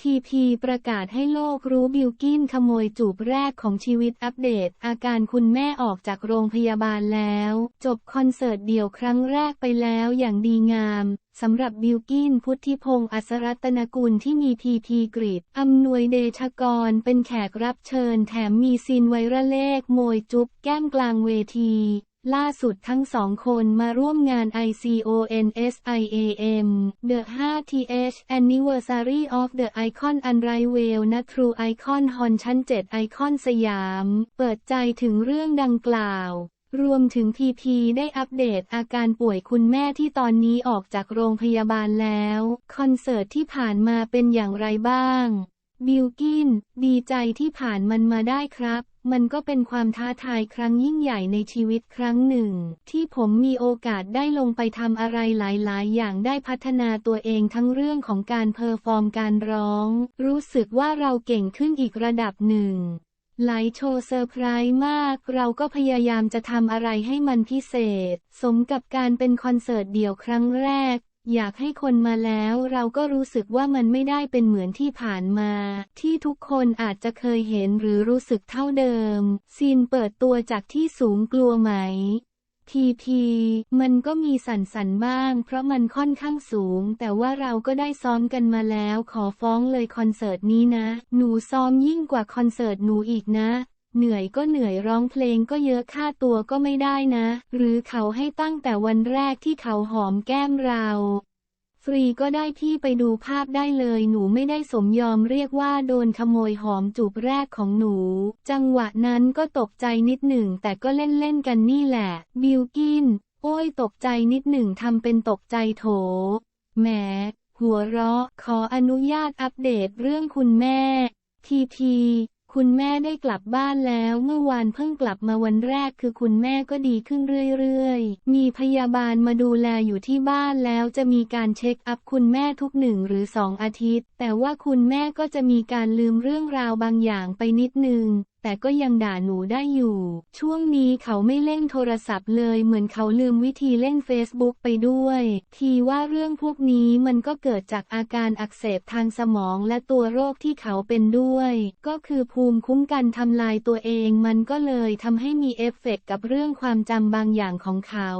ทีพีประกาศให้โลกรู้บิลกินขโมยจูบแรกของชีวิตอัปเดต อาการคุณแม่ออกจากโรงพยาบาลแล้ว จบคอนเสิร์ตเดี่ยวครั้งแรกไปแล้วอย่างดีงามสำหรับบิลกินพุทธิพงศ์อัศรัตนกุลที่มีพีพีกริดอำนวยเดชกรเป็นแขกรับเชิญแถมมีซีนไวรัลเลขโมยจุ๊บแก้มกลางเวที ล่าสุดทั้งสองคนมาร่วมงาน ICONSIAM The 5th Anniversary of the Icon Unrivaled ณ True Icon Hall ชั้น 7 ไอคอนสยาม เปิดใจถึงเรื่องดังกล่าว รวมถึงพีพีได้อัปเดตอาการป่วยคุณแม่ที่ตอนนี้ออกจากโรงพยาบาลแล้ว คอนเสิร์ตที่ผ่านมาเป็นอย่างไรบ้าง บิลกิน ดีใจที่ผ่านมันมาได้ครับ มันก็เป็นความท้าทายครั้งยิ่งใหญ่ในชีวิตครั้งหนึ่ง ที่ผมมีโอกาสได้ลงไปทำอะไรหลาย ๆ อย่างได้พัฒนาตัวเองทั้งเรื่องของการเพอร์ฟอร์มการร้อง รู้สึกว่าเราเก่งขึ้นอีกระดับหนึ่งหลายโชว์เซอร์ไพรส์มาก เราก็พยายามจะทำอะไรให้มันพิเศษ สมกับการเป็นคอนเสิร์ตเดี่ยวครั้งแรก อยากให้คนมาแล้วเราก็รู้สึกว่ามันไม่ได้เป็นเหมือนที่ผ่านมา ที่ทุกคนอาจจะเคยเห็นหรือรู้สึกเท่าเดิม ซีนเปิดตัวจากที่สูงกลัวไหมทีทีมันก็มีสันสันบ้าง เพราะมันค่อนข้างสูง แต่ว่าเราก็ได้ซ้อมกันมาแล้ว ขอฟ้องเลยคอนเสิร์ตนี้นะ หนูซ้อมยิ่งกว่าคอนเสิร์ตหนูอีกนะ เหนื่อยก็เหนื่อยร้องเพลงก็เยอะค่าตัวก็ไม่ได้นะ หรือเขาให้ตั้งแต่วันแรกที่เขาหอมแก้มเรา ฟรีก็ได้พี่ไปดูภาพได้เลยหนูไม่ได้สมยอมเรียกว่าโดนขโมยหอมจูบแรกของหนู จังหวะนั้นก็ตกใจนิดหนึ่งแต่ก็เล่นเล่นกันนี่แหละ บิลกิน โอ้ยตกใจนิดหนึ่งทำเป็นตกใจโถแหมหัวเราะขออนุญาตอัปเดตเรื่องคุณแม่ ทีที คุณแม่ได้กลับบ้านแล้วเมื่อวานเพิ่งกลับมาวันแรกคือคุณแม่ก็ดีขึ้นเรื่อยๆ มีพยาบาลมาดูแลอยู่ที่บ้านแล้วจะมีการเช็คอัพคุณแม่ทุกหนึ่งหรือสองอาทิตย์ แต่ว่าคุณแม่ก็จะมีการลืมเรื่องราวบางอย่างไปนิดนึง แต่ก็ยังด่าหนูได้อยู่ ช่วงนี้เขาไม่เล่นโทรศัพท์เลยเหมือนเขาลืมวิธีเล่น Facebook ไปด้วย ทีว่าเรื่องพวกนี้มันก็เกิดจากอาการอักเสบทางสมองและตัวโรคที่เขาเป็นด้วย ก็คือภูมิคุ้มกันทำลายตัวเองมันก็เลยทำให้มีเอฟเฟกต์กับเรื่องความจำบางอย่างของเขา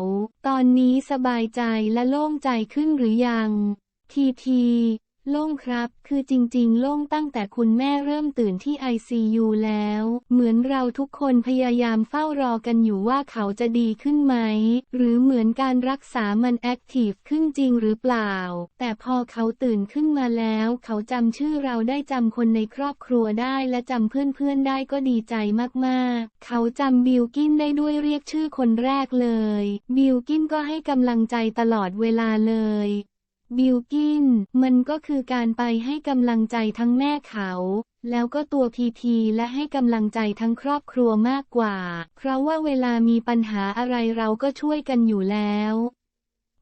ตอนนี้สบายใจและโล่งใจขึ้นหรือยัง ทีที โล่งครับ คือจริงๆ โล่งตั้งแต่คุณแม่เริ่มตื่นที่ ICU แล้ว เหมือนเราทุกคนพยายามเฝ้ารอกันอยู่ว่าเขาจะดีขึ้นไหม หรือเหมือนการรักษามันแอคทีฟขึ้นจริงหรือเปล่า แต่พอเขาตื่นขึ้นมาแล้ว เขาจำชื่อเราได้จำคนในครอบครัวได้และจำเพื่อนๆได้ก็ดีใจมากๆ เขาจำบิลกินได้ด้วยเรียกชื่อคนแรกเลย บิลกินก็ให้กำลังใจตลอดเวลาเลย บิลกิน มันก็คือการไปให้กำลังใจทั้งแม่เขา แล้วก็ตัวพีพีและให้กำลังใจทั้งครอบครัวมากกว่า เพราะว่าเวลามีปัญหาอะไรเราก็ช่วยกันอยู่แล้ว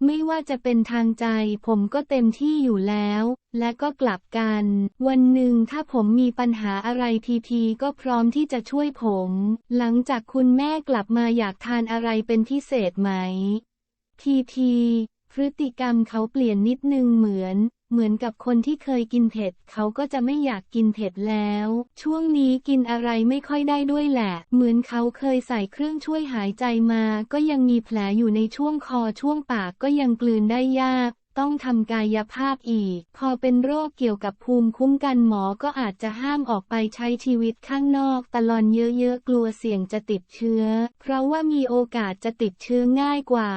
ไม่ว่าจะเป็นทางใจ ผมก็เต็มที่อยู่แล้ว และก็กลับกัน วันหนึ่งถ้าผมมีปัญหาอะไรพีพีก็พร้อมที่จะช่วยผม หลังจากคุณแม่กลับมาอยากทานอะไรเป็นพิเศษไหม ทีที พฤติกรรมเขาเปลี่ยนนิดนึงเหมือน เหมือนกับคนที่เคยกินเผ็ด เขาก็จะไม่อยากกินเผ็ดแล้ว ช่วงนี้กินอะไรไม่ค่อยได้ด้วยแหละ เหมือนเขาเคยใส่เครื่องช่วยหายใจมา ก็ยังมีแผลอยู่ในช่วงคอช่วงปากก็ยังกลืนได้ยาก ต้องทำกายภาพอีก พอเป็นโรคเกี่ยวกับภูมิคุ้มกันหมอก็อาจจะห้ามออกไปใช้ชีวิตข้างนอกตลอนเยอะๆกลัวเสี่ยงจะติดเชื้อ เพราะว่ามีโอกาสจะติดเชื้อง่ายกว่า